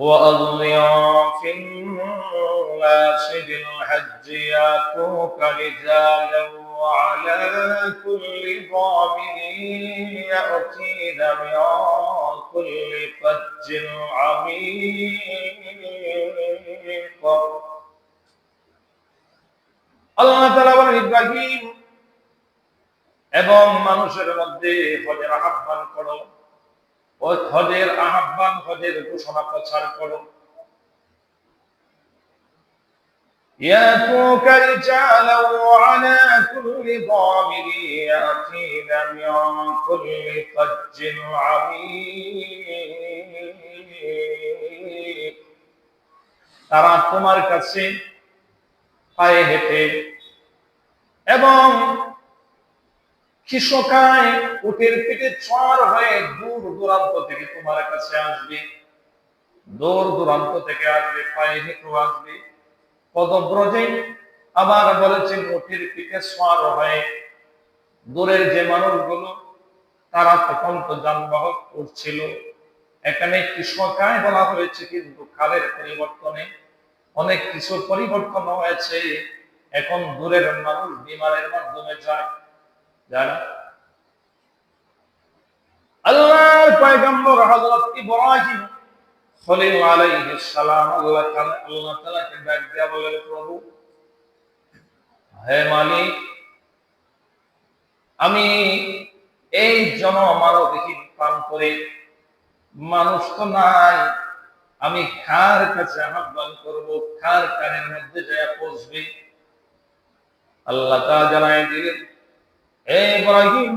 وأضلع في الناس بالحج ياتوك رجالا وعلى كل ضامن يأتين من كل فج عميق আল্লাহ তাআলা বলেন ইব্রাহিম এবং মানুষের মধ্যে হজের আহ্বান করো ও হজের আহ্বান হজের ঘোষণা প্রচার করো ياتوك رجالا وعلى كل ضامر ياتين من كل فج عميق তারা তোমার কাছে পায়ে হেঁটে এবং কৃষকায় উটের পিঠে চর হয়ে দূর দূরান্ত থেকে তোমার কাছে আসবে। দূর দূরান্ত থেকে আসবে, পায়ে হেঁটে আসবে। পদব্রজে আবার বলেছেন উটের পিঠে সর হয়ে দূরের যে মানুষগুলো, তারা তখন তো যানবাহন করছিল। এখানে কৃষকায় বলা হয়েছে, কিন্তু কালের পরিবর্তনে অনেক কিছু পরিবর্তন হয়েছে। এখন দূরের মানুষ বিমানের মাধ্যমে যায়। আমি এই জনমানবহীন পান করে মানুষ তো নাই। আমি খার কাছে আহ্বান করব? খার কানের মধ্যে যায় পৌঁছবে? আল্লাহ তাআলা জানাই দিলেন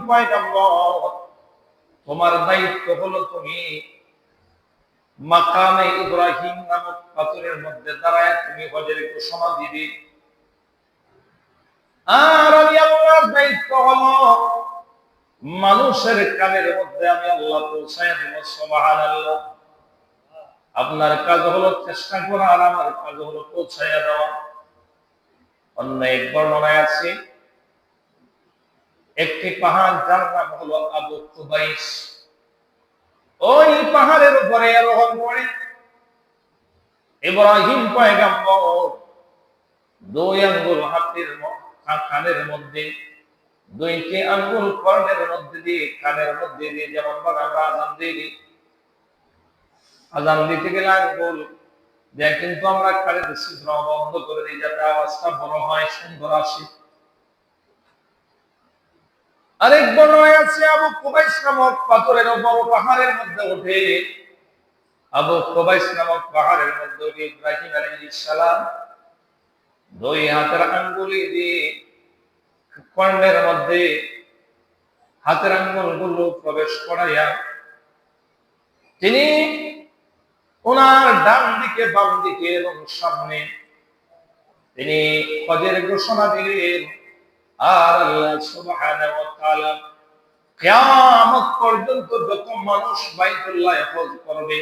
পয়গম্বর, তোমার দায়িত্ব হলো তুমি মাকামে ইব্রাহিম নামক পাথরের মধ্যে দাঁড়ায় তুমি হজের ঘোষণা দিবে। আর আমি আল্লাহর দায়িত্ব হলো মানুষের কানের মধ্যে আমি আল্লাহ পৌঁছায় দেব, সুবহানাল্লাহ। আপনার কাজ হলো চেষ্টা করা আর আমার কাজ হলো পৌঁছাইয়া দেওয়া। অন্য এক বর্ণনায় আছে একটি পাহাড়, যার নাম হলো আবু কুবাইস ওই পাহাড়ের উপরে আরোহণ করে ইব্রাহিম পয়গাম্বর দুই আঙ্গুল হাতের কানের মধ্যে, দুইটি আঙ্গুল কর্ণের মধ্যে দিয়ে কানের মধ্যে দিয়ে যেমন আমরা আজান দিই। আজান দিতে গেলে আঙ্গুল যে কিন্তু আমরা কানের ছিদ্র বন্ধ করে দিই, যাতে আওয়াজটা বড় হয়, সুন্দর আসে। আরেক বর্ণনায় আছে, আবু কুবাইস নামক পাথরের বড় পাহাড়ের মধ্যে ওঠে। আবু কুবাইস নামক পাহাড়ের মধ্যে ওঠে ইব্রাহিম আলাইহিস সালাম। দুই হাতের আঙ্গুলি দিয়ে কর্ণের মধ্যে হাতের আঙ্গুলগুলো প্রবেশ করাইয়া তিনি ওনার ডান দিকে, বাম দিকে এবং সামনে তিনি হজের ঘোষণা দিলেন আর আল্লাহ সুবহানাহু ওয়া তাআলা কিয়ামত পর্যন্ত যত মানুষ বাইতুল্লাহ হজ করবে,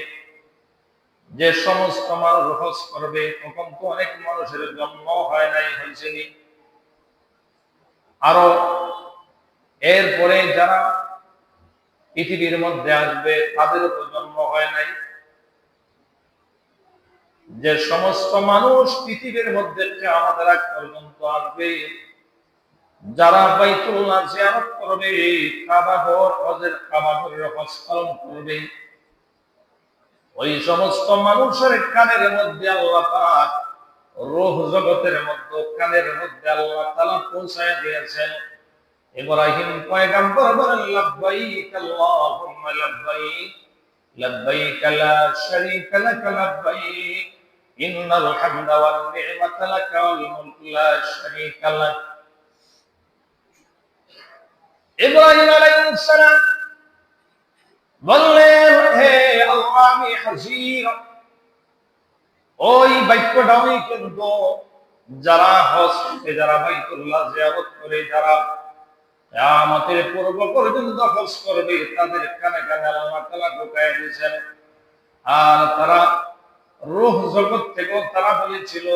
যে সমস্ত মানুষ হজ করবে, তখন তো অনেক মানুষের জন্ম হয় নাই হয়েছেনি আরও এরপরে যারা পৃথিবীর মধ্যে আসবে, তাদেরও তো জন্ম হয় নাই। যে সমস্ত মানুষ পৃথিবীর মধ্যে আমাদের আগ পর্যন্ত আসবে যারা বাইতুল্লাহ জিয়ারত করবে, কাবা ঘর, হজের কাবা ঘরের হজ পালন করবে। ওই সমস্ত মানুষের কানের মধ্যে আল্লাহ পাক, রূহ জগতের মধ্যে, কানের মধ্যে আল্লাহ তাআলা পৌঁছায় দিয়েছেন। ইব্রাহিম পয়গম্বর বলেন, লাব্বাইক আল্লাহুম্মা লাব্বাইক লাব্বাইক লা শারীকা লাক, লাব্বাইক, ইন্নাল হামদা ওয়ান নি'মাতা লাক ওয়াল মুলক, লা শারীকা লাক ইব্রাহিম আলাইহিস সালাম বললেন, হে আল্লাহ, আমি হাজির। ওই বাক্যটাই কিন্তু যারা হজ যারা বাইতুল্লাহ জিয়ারত করে, যারা আমাদের পূর্ব পর্যন্ত হজ করবে, তাদের কানে কানে আল্লাহ তাআলা ঢুকায় দিয়েছেন। আর তারা রূহ জগৎ থেকেও তারা বলেছিল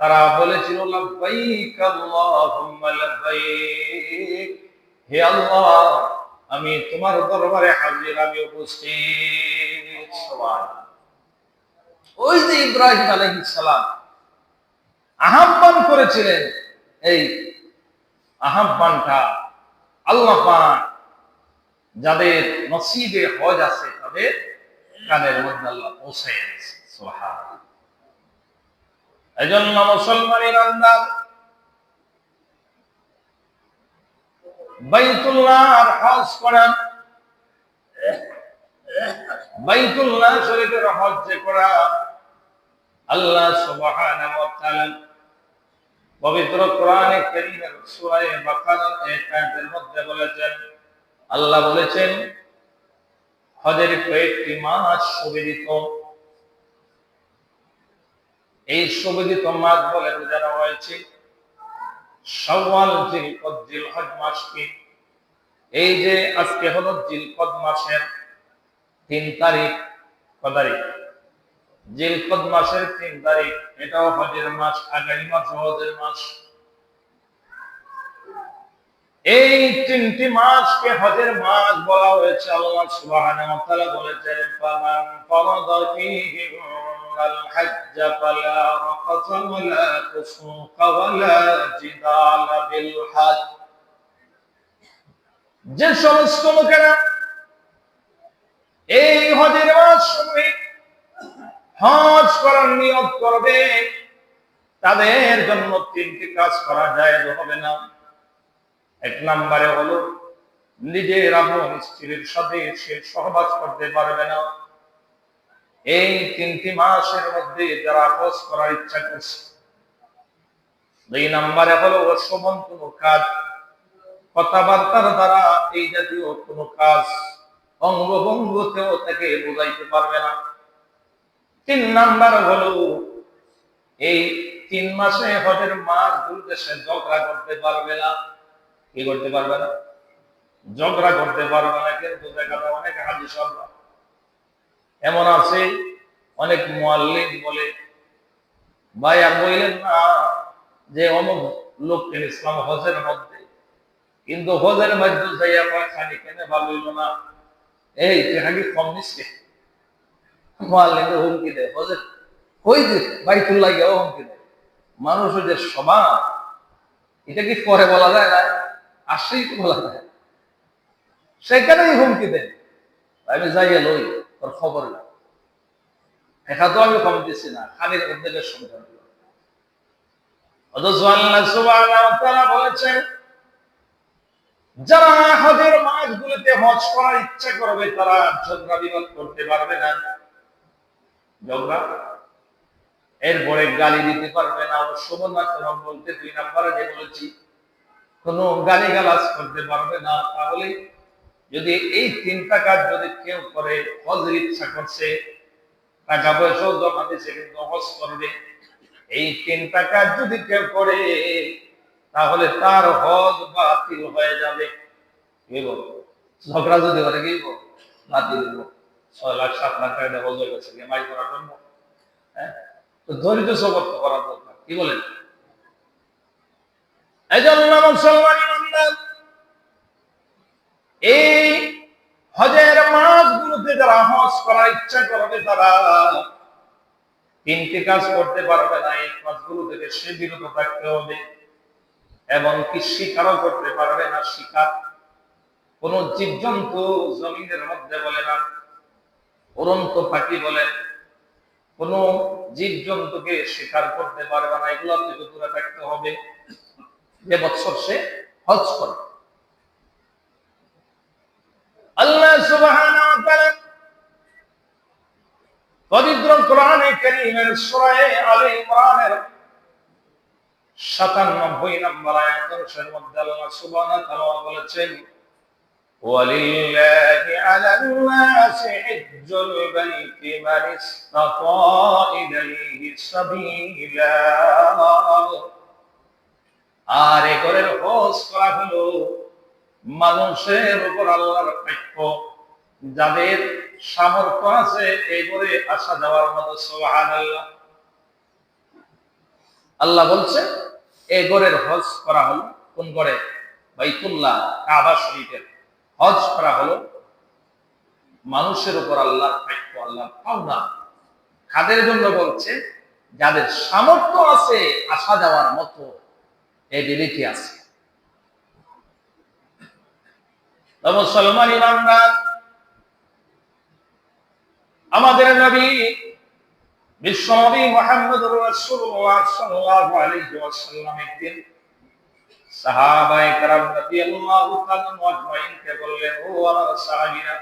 তারা বলেছিল, লাব্বাইক আল্লাহুম্মা লাব্বাইক। হে আল্লাহ, আমি তোমার দরবারে হাজির, আমি উপস্থিত। সবাই ওই যে ইব্রাহিম আলহিসাম আহ্বান করেছিলেন, এই আহ্বানটা আল্লাহ যাদের নসিবে হজ আছে, তাদের কানের মধ্যে আল্লাহ পৌঁছে গেছে সুবহানাল্লাহ। এজন্য মুসলমানের আন্দাজ বাইতুল্লাহর হজ বাইতুল্লাহ শরীফের হজ যে করা আল্লাহ সুবহানাহু ওয়া তাআলা পবিত্র কোরআনে কারীমের সূরা বাকারার এই আয়াতের মধ্যে বলেছেন, আল্লাহ বলেছেন, হজের কয়েকটি মাস সুবিদিত। এই সুবিদিত মাস বলে বোঝানো হয়েছে শাওয়াল জিলকদ জিলহজ মাসকে। এই যে আজকে হলো জিলকদ মাসের তিন তারিখ, ক তারিখ? জিলকদ মাসের তিন তারিখ, এটাও হজের মাস, আগামী মাস হজের মাস। এই তিনটি মাসকে হজের মাস বলা হয়েছে। আল্লাহ বলেছেন, ফামান হজ্জ ফালা রাফাস জিদাল বিল হজ যে সমস্ত লোকেরা এই হজের মাস সময়ে হজ করার নিয়ত করবে, তাদের জন্য তিনটি কাজ করা যায় হবে না। এক নম্বরে হলো, নিজের আপন স্ত্রীর সাথে সে সহবাস করতে পারবে না। এই তিনটি মাসের মধ্যে যারা হজ করার ইচ্ছা করছে, দুই নম্বরে হলো শোভন কোনো কাজ। কথাবার্তার দ্বারা এই জাতীয় কোনো কাজ অঙ্গভঙ্গতেও তাকে বোঝাইতে পারবে না। তিন নাম্বার হলো, এই তিন মাসে হজের মাস সে ঝগড়া করতে পারবে না। কি করতে পারবে না? ঝগড়া করতে পারবে না, কিন্তু দেখা যায় অনেক হাজি সব এমন আছে, অনেক মোয়াল্লিম বলে, ভাই, আর বললেন না যে অমুক লোককে ইসলাম হজের মধ্যে, কিন্তু হজের মধ্যে যাইয়া খানি কেনে ভালো না। এই খালি কম নিচ্ছে মোয়াল্লিমে হুমকি দেয় হজের হই যে বাইতুল্লাহ গিয়েও হুমকি দেয় মানুষের যে সমাজ এটা কি পরে বলা যায় না? আসলেই তো বলা যায় সেখানেই হুমকি দেয়। আমি যাইয়া লই তোর খবর না। একা তো আমি কম দিচ্ছি না খালির উদ্যোগের সন্ধান বলেছেন, যারা হজের হজ করার ইচ্ছা করবে, তারা ঝগড়া বিবাদ করতে পারবে না। ঝগড়া? এরপরে গালি দিতে পারবে না। শোভনাথ বলতে দুই নাম্বারে যে বলেছি কোনো গালি গালাজ করতে পারবে না। তাহলে যদি এই তিনটা কাজ যদি কেউ করে হজের ইচ্ছা করছে, টাকা পয়সাও জমা দিচ্ছে কিন্তু হজ করবে, এই তিনটা কাজ যদি কেউ করে, তাহলে তার হজ বাতিল হয়ে যাবে। ঝগড়া যদি করে, কি বাতিল ছয় লাখ, সাত লাখ টাকা হজ হয়ে গেছে মাই করার জন্য। হ্যাঁ? তো ধৈর্য সবর করা দরকার। কি বলেন? এই জন্য মুসলমান ইমানদার এই হজের মাসগুলোতে যারা হজ করার ইচ্ছা করবে তারা তিনটি কাজ করতে পারবে না। এই থেকে সে বিরত থাকতে হবে এবং কি শিকারও করতে পারবে না। শিকার কোন জীবজন্তু জমিনের মধ্যে বলে না, উড়ন্ত পাখি বলে। কোন জীবজন্তুকে শিকার করতে পারবে না। এগুলো থেকে দূরে থাকতে হবে। যে বৎসর সে হজ করে আল্লাহ সুবহানাহু ওয়া তাআলা পবিত্র কোরআনে কারীমের সূরা আলে ইমরানের 97 নম্বর আয়াতের মধ্যে আল্লাহ সুবহানাহু ওয়া তাআলা বলেছেন ولله على الناس حج البيت من استطاع إليه سبيلا আর এ ঘরের হজ করা হলো মানুষের উপর আল্লাহর প্রাপ্য যাদের সামর্থ্য আছে এই করে আসা যাওয়ার মতো সোহান আল্লাহ আল্লাহ বলছে, এ গড়ের হজ করা হলো কোন গড়ে বাইতুল্লাহ, কাবা শরীফের। হজ করা হলো মানুষের উপর আল্লাহর প্রাপ্য আল্লাহ পাওনা। খাদের জন্য বলছে? যাদের সামর্থ্য আছে আসা যাওয়ার মতো এবিলিটি আছে। মুসলমান ইমানদার আমাদের নবী বিশ্বনবী মোহাম্মদুর রাসূলুল্লাহ সাল্লাল্লাহু আলাইহি ওয়াসাল্লাম একদিন সাহাবায়ে কেরাম রাদিয়াল্লাহু তাআলা আজমাইনকে বললেন, ও আমার সাহাবীরা,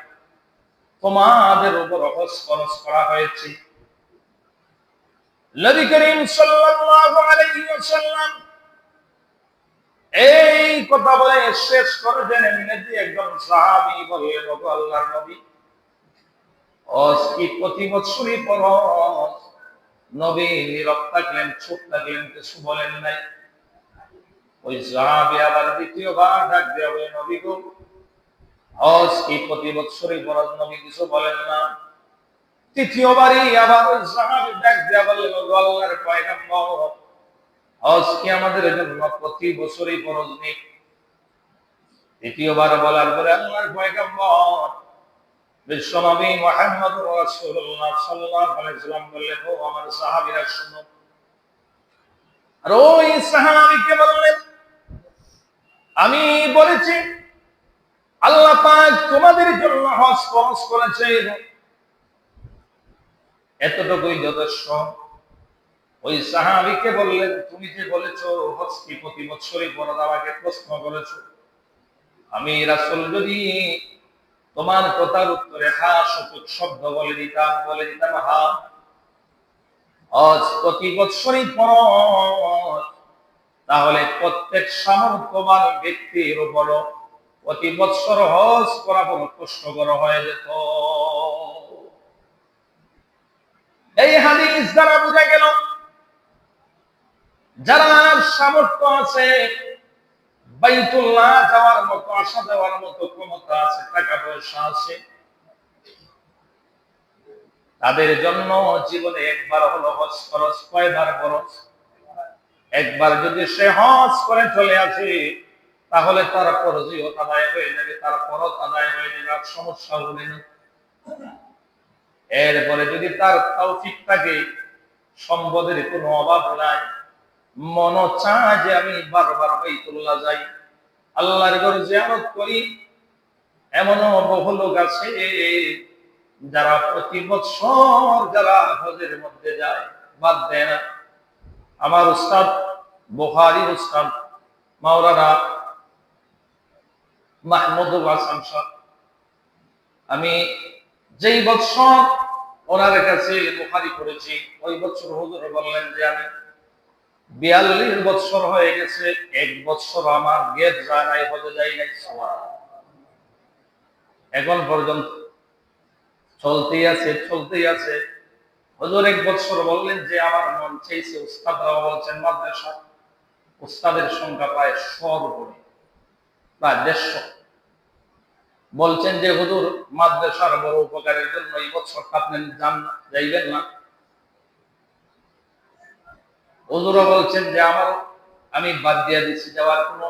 তোমাদের উপর হজ খরচ করা হয়েছে। নবী করিম সাল্লাল্লাহু আলাইহি ওয়াসাল্লাম এই কথা বলে শেষ করে দেন এমনি একজন সাহাবী বললেন ওগো আল্লাহর নবী হজ কি প্রতি বছরই ফরজ নবী নীরব থাকলেন, চুপ থাকলেন, কিছু বলেন নাই? ওই সাহাবী আবার দ্বিতীয়বার ডাক দেওয়া হবে নবী গো হজ কি প্রতি বছরই ফরজ নবী কিছু বলেন না? তৃতীয়বারই আবার ওই সাহাবী ডাক দেওয়া ওগো আল্লাহর পয়গম্বর হজ কি আমাদের জন্য প্রতি বছরই ফরজ নেই তৃতীয়বার বলার পরে আল্লাহর পয়গম্বর বিশ্বনবী মুহাম্মদ রাসূলুল্লাহ সাল্লাল্লাহু আলাইহি সাল্লাম বললেন, ও আমার সাহাবীরা আর ওই সাহাবীকে বললেন, আমি বলেছি, আল্লাহ পাক তোমাদের জন্য হজ ফরজ এতটুকুই যথেষ্ট। ওই সাহাবীকে বললেন, তুমি যে বলেছ কি প্রতি বছরই ফরজ আমাকে প্রশ্ন করেছ। আমি রাসূল যদি তোমার কথার উত্তরে হা শব্দ বলে দিতাম বলে দিতাম, হা প্রতি বৎসরই ফরজ। তাহলে প্রত্যেক সামর্থ্যবান ব্যক্তির উপর প্রতি বৎসর হজ করা বড় কষ্টকর হয়ে যেত। এই হাদিস দ্বারা বোঝা গেল যারা সামর্থ্য আছে, বাইতুল্লাহ যাওয়ার মতো, আসা মতো ক্ষমতা আছে, টাকা পয়সা আছে। তাদের জন্য জীবনে একবার হলো হজ খরচ কয়বার খরচ একবার যদি সে হজ করে চলে আসে, তাহলে তার ফরজিও আদায় হয়ে যাবে, তার ফরজ আদায় হয়ে যাবে, আর সমস্যা হবে না। এরপরে যদি তার তৌফিক থাকে, সম্পদের কোনো অভাব নাই মন চায় যে আমি বারবার বাইতুল্লাহ যাই। আল্লাহর ঘর জিয়ারত করি। এমনও বহু লোক আছে যারা প্রতি বছর যারা হজের মধ্যে যায়, বাদ দেয় না। আমার উস্তাদ, বুখারীর উস্তাদ, মাওলানা মাহমুদুল হাসান আমি যেই বছর ওনার কাছে বুখারি করেছি ওই বছর হুজুর বললেন যে আমি বিয়াল্লিশ বছর হয়ে গেছে, এক বছর আমার গেট যায় নাই হতে যাই নাই এখন পর্যন্ত চলতেই আছে চলতেই আছে। এক বছর বললেন যে, আমার মন চাইছে উস্তাদরা বলছেন, মাদ্রাসা, উস্তাদের সংখ্যা প্রায় প্রায় দেড়শো। বলছেন যে, হুজুর, মাদ্রাসার বড় উপকারের জন্য এই বছরটা আপনি যান যাইবেন না। হুজুরও বলছেন যে আমার, আমি বাদ দিয়ে দিচ্ছি, যাওয়ার কোনো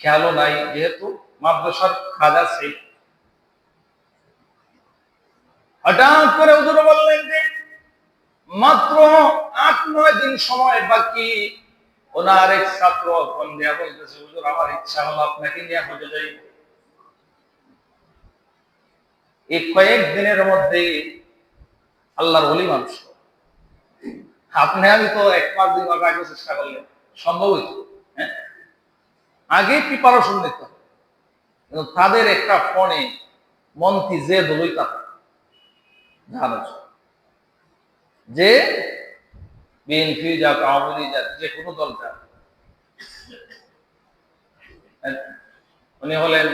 খেয়ালও নাই, যেহেতু মাদ্রাসার কাজ আছে। হঠাৎ করে হুজুর বললেন যে, মাত্র আট, নয় দিন সময় বাকি। ওনার এক ছাত্র ফোন বলতেছে, হুজুর, আমার ইচ্ছা হলো আপনাকে নিয়ে হতে যাইব এই কয়েক দিনের মধ্যে আল্লাহর অলি মানুষ আমি তো এক পাঁচ দিন আগে চেষ্টা করলেন সম্ভব হ্যাঁ? আগে প্রিপারেশন নিতে হবে। তাদের একটা ফোনে মন্ত্রী যে দলইতা জানো যে বিএনপি যাক আওয়ামী লীগ যাক যে কোনো দল যাক উনি হলেন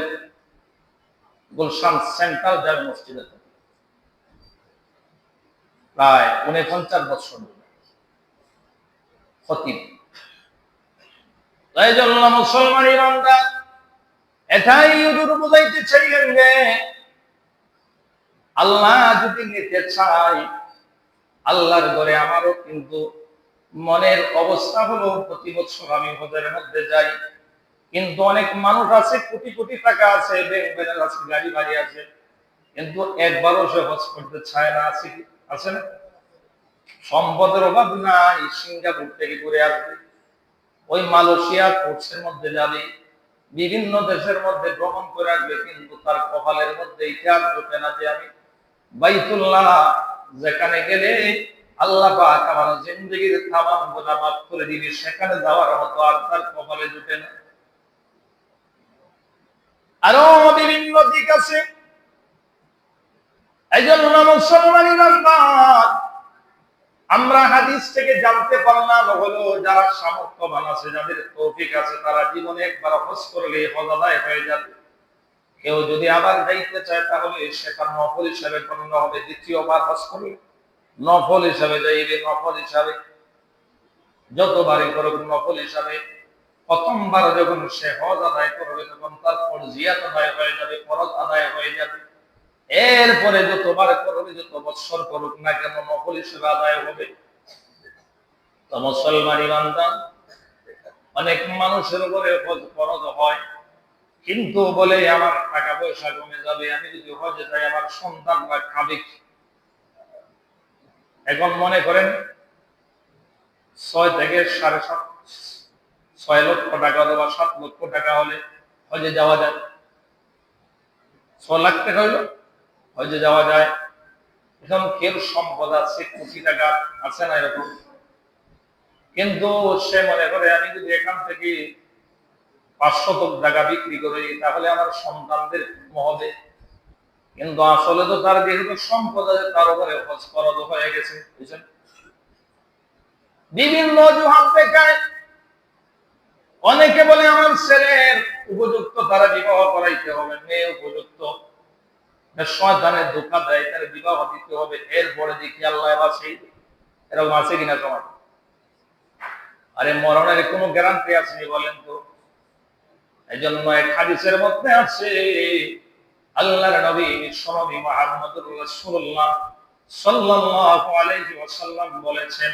গুলশান সেন্ট্রাল জামে মসজিদে। প্রায় উনপঞ্চাশ বছর। খতিব। তাই জন্য মুসলমান ইমানদার এটাই হুজুর বুঝাইতে চাইলেন যে, আল্লাহ যদি নিতে চাই আল্লাহর ঘরে আমারও কিন্তু মনের অবস্থা হলো প্রতি বছর আমি হজের মধ্যে যাই। কিন্তু অনেক মানুষ আছে, কোটি কোটি টাকা আছে, ব্যাংক ব্যালেন্স আছে, গাড়ি বাড়ি আছে। কিন্তু একবারও সে হজ করতে চায় না, আছে আছে না? সম্পদের অভাব নাই সিঙ্গাপুর থেকে ঘুরে আসবে। ওই মালয়েশিয়া কোর্সের মধ্যে যাবে, বিভিন্ন দেশের মধ্যে ভ্রমণ করে আসবে, কিন্তু তার কপালের মধ্যে ইতিহাস ঢোকে না যে আমি বাইতুল্লাহ, যেখানে গেলে আল্লাহ আমার জিন্দগির তামাম গুনাহ মাফ করে দিবে, সেখানে যাওয়ার মতো আর তার কপালে জুটে না। আরও বিভিন্ন দিক আছে। এই জন্য মুসলমানি বান্দার আমরা হাদিস থেকে জানতে পারলাম, হলো যারা সামর্থ্যবান আছে, যাদের তৌফিক আছে, তারা জীবনে একবার হজ করলে হজ আদায় হয়ে যাবে। কেউ যদি আবার যাইতে চায়, তাহলে সেটা নফল হিসাবে গণ্য হবে। দ্বিতীয়বার হজ করলে নফল হিসাবে যাইবে, নফল হিসাবে যতবারই করুক নফল হিসাবে। প্রথমবার যখন সে হজ আদায় করবে, তখন তার ফরজিয়াত আদায় হয়ে যাবে, ফরজ আদায় হয়ে যাবে। এরপরে যতবার করবে যত বৎসর করুক না কেন নকল হিসেবে আদায় হবে। তো মুসলমান ইমানদার, অনেক মানুষের উপরে ফরজ হয়, কিন্তু বলে আমার টাকা পয়সা কমে যাবে, আমি যদি হজে যাই, আমার সন্তানরা খাবে কি? এখন মনে করেন, ছয় থেকে সাড়ে সাত, ছয় লক্ষ টাকা অথবা সাত লক্ষ টাকা হলে হজে যাওয়া যায়। ছ লাখ টাকা হইল? হজে যাওয়া যায়। এখন কেউ সম্পদ আছে, কোটি টাকা আছে না এরকম? কিন্তু সে মনে করে, আমি যদি এখান থেকে পাঁচশত টাকা বিক্রি করে, তাহলে আমার সন্তানদের হবে। কিন্তু আসলে তো তার যেহেতু সম্পদ আছে, তার উপরে হজ ফরজ হয়ে গেছে, বুঝছেন? বিভিন্ন অজুহাত দেখায়। অনেকে বলে, আমার ছেলের উপযুক্ত তারা বিবাহ করাইতে হবে, মেয়ে উপযুক্ত। শয়তানের ধোকা দেয়, তার বিবাহ দিতে হবে, এরপরে দেখি আল্লাহ এবার সেই এরকম আছে কিনা তোমার? আরে মরণের কোনো গ্যারান্টি আসেনি বলেন তো? এই জন্য হাদিসের মধ্যে আছে, আল্লাহর নবী রাসূলুল্লাহ সাল্লাল্লাহু আলাইহি ওয়াসাল্লাম বলেছেন,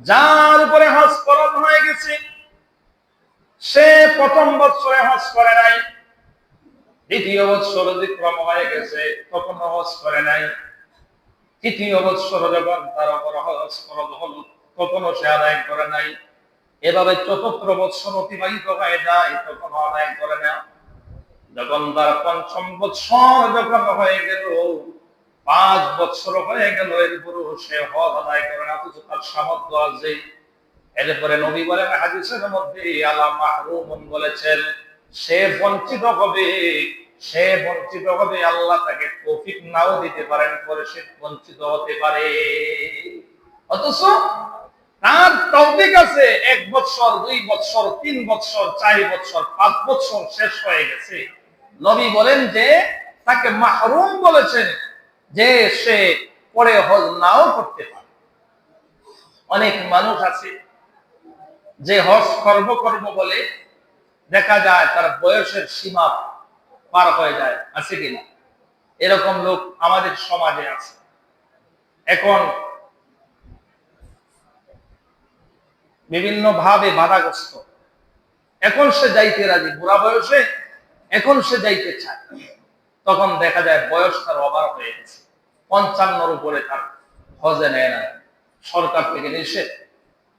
যার উপরে হজ ফরজ হয়ে গেছে, সে প্রথম বছরে হজ করে নাই। দ্বিতীয় বৎসর অতিক্রম হয়ে গেছে, তখন হজ করে নাই। তৃতীয় বৎসর যখন তার উপর হজ ফরজ হল, তখনও সে আদায় করে নাই। এভাবে চতুর্থ বৎসর অতিবাহিত হয়ে যায় তখন আদায় করে না। যখন তার পঞ্চম বৎসর যখন হয়ে গেল, পাঁচ বৎসর হয়ে গেল, এরপরও সে হজ আদায় করে না, অথচ তার সামর্থ্য আছে। এরপরে নবী বলেন, হাদিসের মধ্যে আলা মাহরুমুন বলেছেন সে বঞ্চিত হবে, সে বঞ্চিত হবে, আল্লাহ তাকে তৌফিক নাও দিতে পারেন, পরে সে বঞ্চিত হতে পারে। অথচ তার তৌফিক আছে, এক বছর দুই বছর তিন বছর চার বছর পাঁচ বছর শেষ হয়ে গেছে। নবী বলেন যে, তাকে মাহরুম বলেছেন যে সে পরে হজ নাও করতে পারে। অনেক মানুষ আছে যে হজ কর্ম কর্ম বলে দেখা যায় তার বয়সের সীমা পার হয়ে যায়, আছে কিনা? এরকম লোক আমাদের সমাজে আছে। এখন বিভিন্ন ভাবে বাধাগ্রস্ত। এখন সে যাইতে রাজি, বুড়া বয়সে এখন সে যাইতে চায়। তখন দেখা যায় বয়স তার অবার হয়ে গেছে। পঞ্চান্নর উপরে তার হজে নেয় না। সরকার থেকে নিষেধ।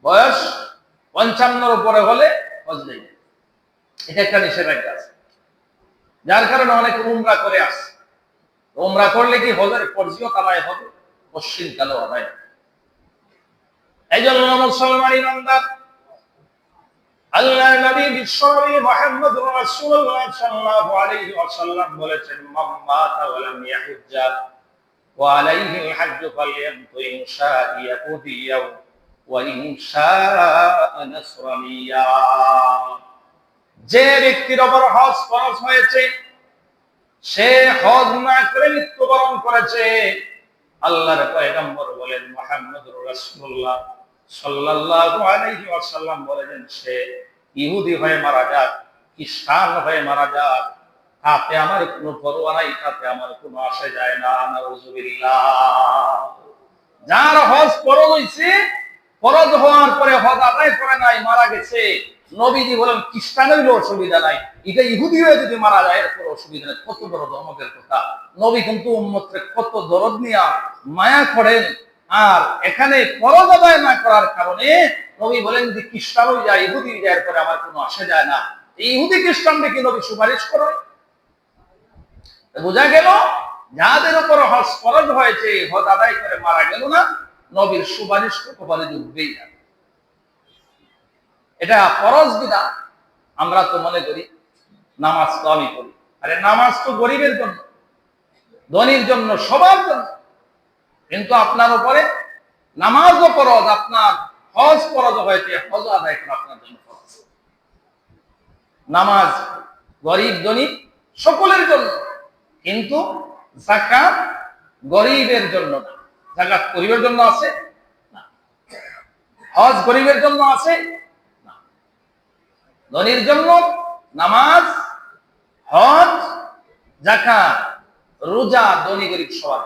বয়স পঞ্চান্নর উপরে হলে হজ নেই। এটা একটা নিষেধাজ্ঞা আছে। যার কারণে অনেকে উমরা করে আসে উমরা করলে কি হজের ফরজিও কামাই হবে পশ্চিম কালো আদায়। এই জন্য মুসলমান ইমানদার আল্লাহ নবী বিশ্বনবী মুহাম্মদ রাসূলুল্লাহ সাল্লাল্লাহু আলাইহি ওয়াসাল্লাম বলেছেন, মান ওয়া লাম ইয়াহুজ্জা, ওয়া আলাইহি আল-হাজ্জ ফালয়ামতু ইন ইয়াহুদিয়া ওয়া ইন শাআ যে ব্যক্তির ওপর হজ ফরজ হয়েছে, সে হজ না করে মৃত্যুবরণ করেছে। আল্লাহর পয়গম্বর বলেন, মুহাম্মদুর রাসূলুল্লাহ। সাল্লাল্লাহু আলাইহি ওয়াসাল্লাম বলেন, সে ইহুদি হয়ে মারা যাক, খ্রিস্টান হয়ে মারা যাক, তাতে আমার কোনো পরোয়া নাই, তাতে আমার কোনো আসে যায় না, নাউজুবিল্লাহ। যার হজ ফরজ হইছে ফরজ হওয়ার পরে হজ আদায় করে নাই, মারা গেছে। নবীজি বলেন খ্রিস্টান হইলে অসুবিধা নাই। এটা ইহুদি হয়ে যদি মারা যায় এরপর অসুবিধা নেই। কত বড় ধমকের কথা। নবী কিন্তু উম্মতকে কত দরদ নিয়া মায়া করেন। আর এখানে ফরজ আদায় না করার কারণে নবী বলেন যে খ্রিস্টান হয়ে যায়, ইহুদি হয়ে যায়, এরপরে আমার কোনো আসে যায় না। ইহুদি খ্রিস্টানকে কি নবী সুপারিশ করে? বোঝা গেল? যাদের উপর হজ ফরজ হয়েছে, হজ আদায় করে মারা গেল না। নবীর সুপারিশ কপালে যুগবেই না। এটা ফরজ বিধান। আমরা তো মনে করি, নামাজ তো আমি করি আরে নামাজ তো গরিবের জন্য, ধনীর জন্য, সবার জন্য। কিন্তু আপনার উপরে নামাজও ফরজ, আপনার হজ ফরজ হয়েছে, হজ আদায় করা আপনার জন্য ফরজ। নামাজ গরিব, ধনী, সকলের জন্য, কিন্তু জাকাত গরিবের জন্য না। জাকাত গরিবের জন্য আছে? হজ গরিবের জন্য আছে? ধনীর জন্য নামাজ, হজ রোজা ধনী গরিব সবার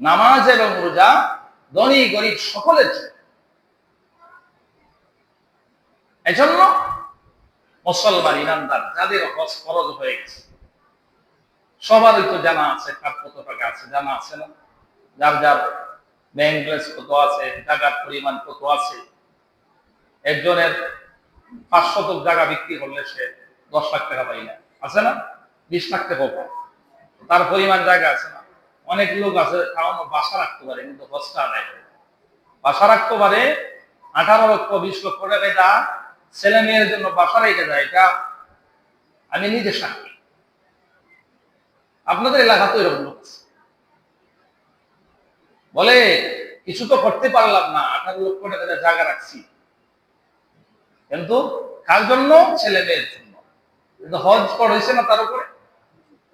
নামাজ এবং রোজা ধনী গরিব সকলের জন্য। এজন্য মুসলমান যাদের হজ ফরজ হয়ে গেছে সবারই তো জানা আছে, কার কত টাকা আছে, জানা আছে না। যার যার ব্যাংক কত আছে টাকার পরিমাণ কত আছে। একজনের পাঁচ শতক জায়গা বিক্রি করলে সে দশ লাখ টাকা পাই না। আছে না? বিশ লাখ টাকা পায়। তার পরিমাণ জায়গা আছে না। অনেক লোক আছে খাওয়ানো বাসা রাখতে পারে, কিন্তু হজটা আদায় করে না। বাসা রাখতে পারে, আঠারো লক্ষ, বিশ লক্ষ টাকা এটা ছেলে মেয়ের জন্য বাসা রেখে যায় এটা আমি নিজে সাক্ষী। আপনাদের এলাকা তো এরকম লোক আছে। বলে, কিছু তো করতে পারলাম না, আঠারো লক্ষ টাকা জায়গা রাখছি। কিন্তু কার জন্য? ছেলে মেয়ের জন্য। কিন্তু হজ কর হয়েছে না তার উপরে?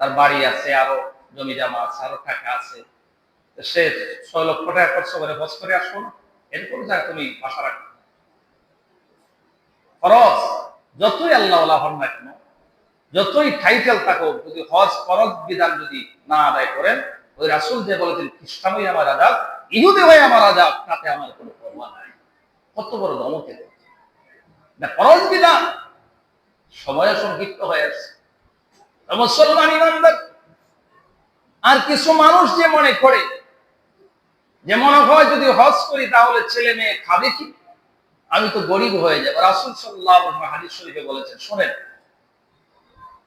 তার বাড়ি আছে, আরও জমি জমা আছে, আরও টাকা আছে। সে ছয় লক্ষ টাকা খরচ করে হজ করে আসব না। এরপর যা তুমি বাসা রাখো খরচ যতই আল্লাহ হন না কেন, যতই টাইটেল থাকুক, যদি হজ ফরজ বিধান যদি না আদায় করেন ওই রাসুল যে বলেছেন খ্রিস্টান হয়ে আমার রাজা ইহুদে হয়ে আমার রাজা তাতে আমার কোনো পরোয়া নাই। কত বড় দমকে না পরজ সময় সংক্ষিপ্ত হয়ে আছে। মুসলমান ইমানদার। আর কিছু মানুষ যে মনে করে, যে মনে হয় যদি হজ করি তাহলে ছেলে মেয়ে খাবে কি? আমি তো গরিব হয়ে যাব। রাসুল সাল্লাহ হাদিস শরীফে বলেছেন, শোনেন।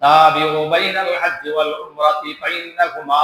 তাবিউ বাইনাল হাজ্জি ওয়াল উমরাতি ফাইন্নাহুমা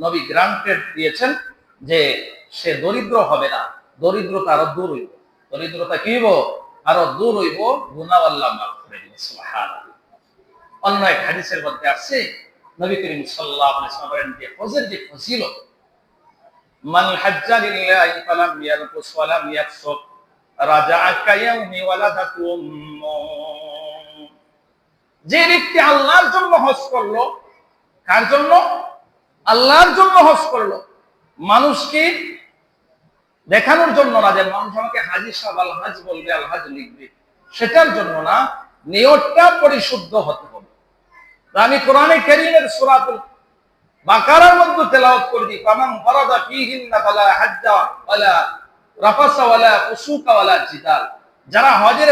নবী গ্রান্টেড দিয়েছেন যে সে দরিদ্র হবে না। দরিদ্রতা আরও দূর হইব। দরিদ্রতা কি হইব? আরও দূর হইব। মাফ অন্য এক হাদিসের মধ্যে আছে, নবী করিম সাল্লাল্লাহু আলাইহি যে হজের যে মান হাজ্জা ফালাম ওয়ালাম যে ব্যক্তি আল্লাহর জন্য হজ করল, কার জন্য? আল্লাহর জন্য হজ করল। মানুষকে দেখানোর জন্য না যে মানুষ আমাকে হাজি সাহেব, আল হাজ বলবে, আল হাজ লিখবে। সেটার জন্য না, নিয়তটা পরিশুদ্ধ হতে হবে। আমি কোরআনে কারীমের সূরাতুল বাকারার মধ্যে জিদাল। যারা হজের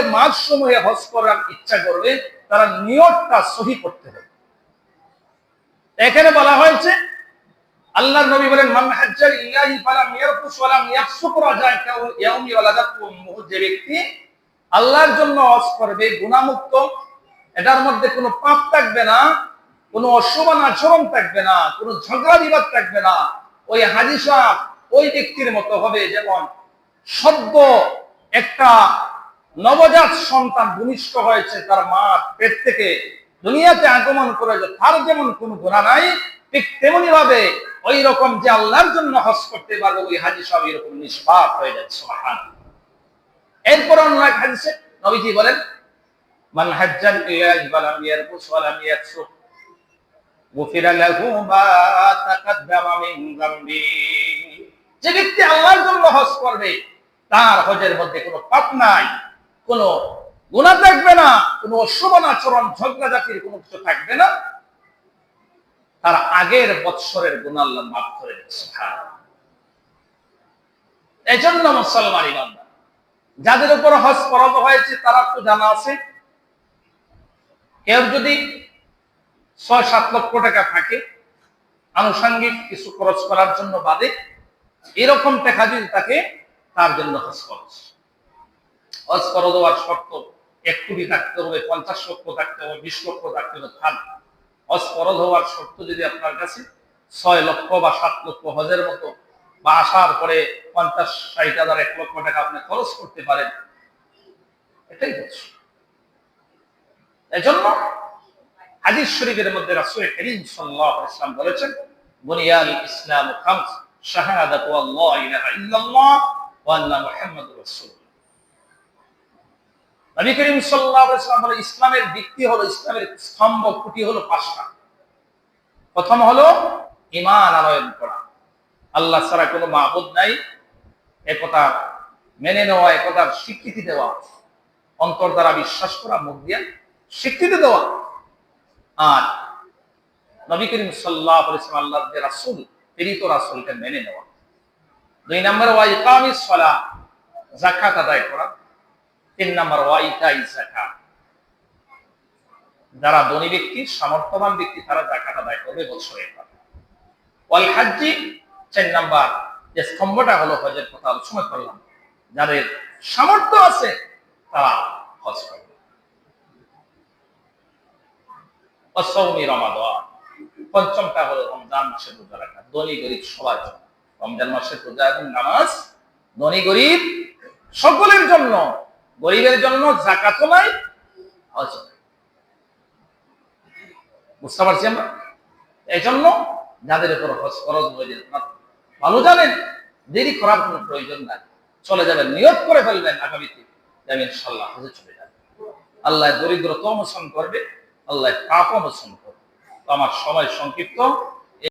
সময়ে হজ করার ইচ্ছা করবে, তারা নিয়তটা সহি করতে হবে। এখানে বলা হয়েছে আল্লাহর নবী বলেন, মান হাজ্জাল ইল্লাহি ফালাম ইয়ারফুস ইয়াউমি যে ব্যক্তি আল্লাহর জন্য হজ করবে, গুনাহমুক্ত, এটার মধ্যে কোনো পাপ থাকবে না, কোনো অশুভন আচরণ থাকবে না, কোনো ঝগড়া বিবাদ থাকবে না। ওই হাজি সাহেব ওই ব্যক্তির মতো হবে যেমন সদ্য একটা নবজাত সন্তান ভূমিষ্ঠ হয়েছে, তার মা পেট থেকে দুনিয়াতে আগমন করেছে, তার যেমন কোনো গুণা নাই, ঠিক তেমনি ভাবে ওই রকম যে আল্লাহর জন্য হজ করতে পারবে, ওই হাজি সব এরকম নিষ্পাপ হয়ে যাচ্ছে। এরপর অন্য এক হাদিসে নবীজি বলেন, মান হাজ্জান ওয়ালাম ইয়ারকুস ওয়ালাম লাহু মিন যামবি যে ব্যক্তি আল্লাহর জন্য হজ করবে, তার হজের মধ্যে কোনো পাপ নাই, কোনো গুনাহ থাকবে না, কোনো অশুভন আচরণ ঝগড়া জাতির কোনো কিছু থাকবে না তার আগের বৎসরের গুনাহ আল্লাহ মাফ করে দিচ্ছে এই জন্য মুসলমান ইমানদার, যাদের উপর হজ ফরজ হয়েছে, তারা তো জানা আছে, কেউ যদি ছয় সাত লক্ষ টাকা থাকে, আনুষঙ্গিক কিছু খরচ করার জন্য বাদে, এরকম টাকা যদি তাকে তার জন্য হজ খরচ হজ ফরজ হওয়ার শর্ত, এক কোটি থাকতে হবে, পঞ্চাশ লক্ষ থাকতে হবে, বিশ লক্ষ থাকতে হবে থান হজ ফরজ হওয়ার শর্ত যদি আপনার কাছে, ছয় লক্ষ বা সাত লক্ষ হজের মতো বা আসার পরে পঞ্চাশ, ষাট হাজার, এক লক্ষ টাকা আপনি খরচ করতে পারেন। এটাই হচ্ছে। এজন্য হাদিস শরীফের মধ্যে রাসূল করিম সাল্লাল্লাহু আলাইহি ওয়াসাল্লাম বলেছেন বুনিয়াল ইসলাম খামস, শাহাদাতু আল্লাহ ইলাহা ইল্লাল্লাহ ওয়া আন্না মুহাম্মাদুর রাসূলুল্লাহ। নবী করিম ওয়াসাল্লাম বলে ইসলামের ভিত্তি হলো, ইসলামের স্তম্ভ খুঁটি হলো পাঁচটা। প্রথম হলো ঈমান আনয়ন করা। আল্লাহ ছাড়া কোনো মাহবুদ নাই, একথা মেনে নেওয়া, একথার স্বীকৃতি দেওয়া। অন্তর দ্বারা বিশ্বাস করা, মুখ দিয়ে স্বীকৃতি দেওয়া। আর নবী করিম সাল্লাহ আল্লাহ যে রাসুল প্রেরিত রাসুলকে মেনে নেওয়া। দুই নম্বর ওয়া ইকামি সলা জাকাত আদায় করা। যারা ধনী ব্যক্তি, সামর্থ্যবান ব্যক্তি, তারা জাকাত আদায় করবে বছরে ওয়াল চার নাম্বার, যে স্তম্ভটা হলো হজের কথা আলোচনা করলাম, যাদের সামর্থ্য আছে, তারা হজ করবে। অসৌমি রমাদান, পঞ্চমটা হলো রমজান মাসের রোজা রাখা, ধনী গরিব সবার জন্য। রমজান মাসের রোজা এবং নামাজ ধনী গরিব সকলের জন্য। গরিবের জন্য জাকাতও নাই হজ বুঝতে পারছি আমরা? এই জন্য যাদের উপর হজ খরচ হয়ে যায় ভালো জানেন, দেরি করার কোনো প্রয়োজন নাই। চলে যাবেন নিয়োগ করে ফেলবেন আগামীতে। যাবেন ইনশাল্লাহ হজে চলে যাবে। আল্লাহ দরিদ্রতা মোচন করবে, আল্লাহ পাপ মোচন করবে। আমার সময় সংক্ষিপ্ত।